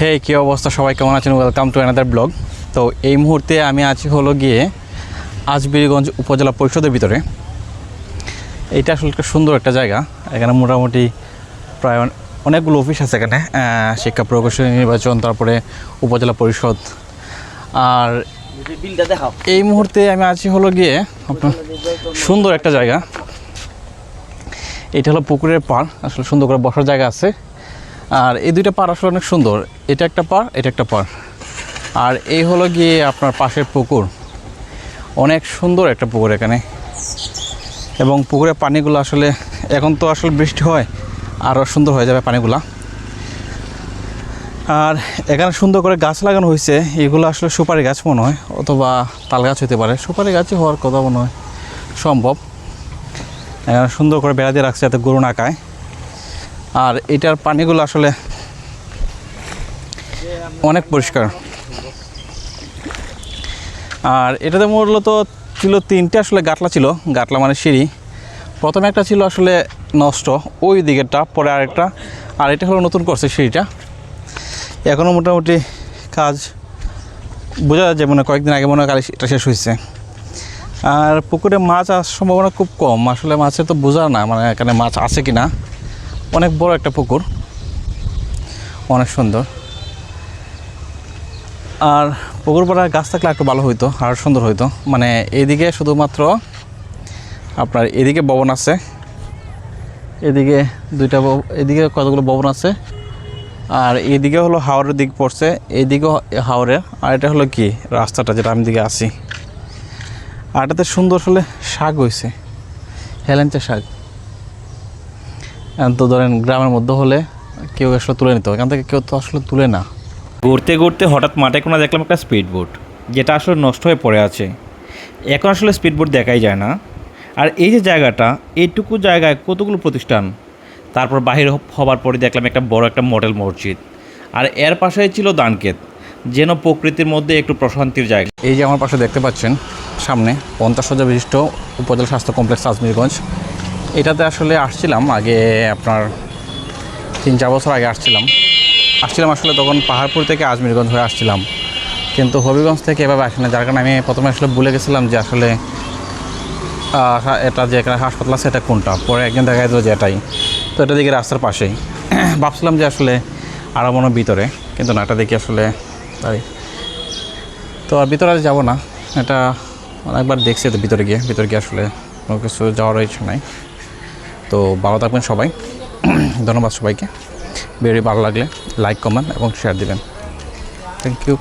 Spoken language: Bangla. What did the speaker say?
হে কী অবস্থা? সবাই কেমন আছেন? ওয়েলকাম টু অ্যানাদার ব্লগ তো এই মুহূর্তে আমি আছি হলো গিয়ে আজবিরগঞ্জ উপজেলা পরিষদের ভিতরে। এটা আসলে একটা সুন্দর একটা জায়গা। এখানে মোটামুটি প্রায় অনেকগুলো অফিস আছে এখানে শিক্ষা প্রকৌশলী, নির্বাচন, তারপরে উপজেলা পরিষদ। আর এই মুহূর্তে আমি আছি হলো গিয়ে আপনার সুন্দর একটা জায়গা। এটা হলো পুকুরের পাড়। আসলে সুন্দর করে বসার জায়গা আছে। আর এই দুইটা পাড় আসলে অনেক সুন্দর। এটা একটা পার এটা একটা পাড়। আর এই হলো গিয়ে আপনার পাশের পুকুর। অনেক সুন্দর একটা পুকুর এখানে। এবং পুকুরের পানিগুলো আসলে, এখন তো আসলে বৃষ্টি হয়, আরও সুন্দর হয়ে যাবে পানিগুলা। আর এখানে সুন্দর করে গাছ লাগানো হয়েছে। এগুলো আসলে সুপারি গাছ মনে হয়, অথবা তাল গাছ হতে পারে। সুপারি গাছই হওয়ার কথা মনে হয়, সম্ভব। এখানে সুন্দর করে বেড়া দিয়ে রাখছে যাতে গরু না খায়। আর এটার পানিগুলো আসলে অনেক পরিষ্কার। আর এটাতে মূলত ছিল তিনটে আসলে গাটলা ছিল, গাটলা মানে সিঁড়ি। প্রথমে একটা ছিল আসলে নষ্ট, ওই দিকেরটা, পরে আরেকটা, আর এটা হলো নতুন করছে সিঁড়িটা। এখনও মোটামুটি কাজ বোঝা যায় মনে কয়েকদিন আগে মনে হয় কাল এটা শেষ হয়েছে। আর পুকুরে মাছ আসার সম্ভাবনা খুব কম, আসলে মাছের তো বোঝা না মানে এখানে মাছ আছে কি না অনেক বড় একটা পুকুর। অনেক সুন্দর। আর পুকুর পাড়ার গাছ থাকলে একটু ভালো হইতো, আর সুন্দর হইতো। মানে এদিকে শুধুমাত্র আপনার এদিকে ভবন আছে। এদিকে দুইটা এদিকে কতগুলো ভবন আছে। আর এদিকে হলো হাওড়ের দিক পড়ছে এইদিকে হাওড়ের আর এটা হলো কি রাস্তাটা যেটা আমি দিকে আসি আর এটাতে সুন্দর হলে শাক হয়েছে হেলেঞ্চা শাক। তো ধরেন গ্রামের মধ্যে হলে কেউ আসলে তুলে নিত এখান থেকে কেউ তো আসলে তুলে না। ঘুরতে ঘুরতে হঠাৎ মাঠে কোনো দেখলাম একটা স্পিড বোট যেটা আসলে নষ্ট হয়ে পড়ে আছে। এখন আসলে স্পিড বোট দেখাই যায় না। আর এই যে জায়গাটা এইটুকু জায়গায় কতগুলো প্রতিষ্ঠান? তারপর বাহির হবার পরে দেখলাম একটা বড় একটা মডেল মসজিদ। আর এর পাশেই ছিল দানকেত যেন প্রকৃতির মধ্যে একটু প্রশান্তির জায়গা। এই যে আমার পাশে দেখতে পাচ্ছেন সামনে পঞ্চাশ হাজার বিশিষ্ট উপজেলা স্বাস্থ্য কমপ্লেক্স আজমিরগঞ্জ। এটাতে আসলে আসছিলাম আগে আপনার তিন চার বছর আগে আসছিলাম। আসছিলাম আসলে তখন পাহাড়পুর থেকে আজমিরগঞ্জ হয়ে আসছিলাম। কিন্তু হবিগঞ্জ থেকে এভাবে আসি না যার কারণে আমি প্রথমে আসলে ভুলে গেছিলাম যে আসলে এটা যে এখানে হাসপাতাল আছে, এটা কোনটা? পরে একদিন দেখা যেত যে এটাই। তো এটা দেখি রাস্তার পাশেই। ভাবছিলাম যে আসলে আরও মনে ভিতরে, কিন্তু না, এটা দেখি আসলে তাই। তো আর ভিতরে আর যাব না। এটা অনেকবার দেখছি তো ভিতরে গিয়ে ভিতরে গিয়ে আসলে কোনো কিছু যাওয়ার ইচ্ছা নাই। তো ভালো থাকবেন সবাই। ধন্যবাদ সবাইকে। ভিডিও ভালো লাগলে লাইক কমেন্ট এবং শেয়ার দিবেন। Thank you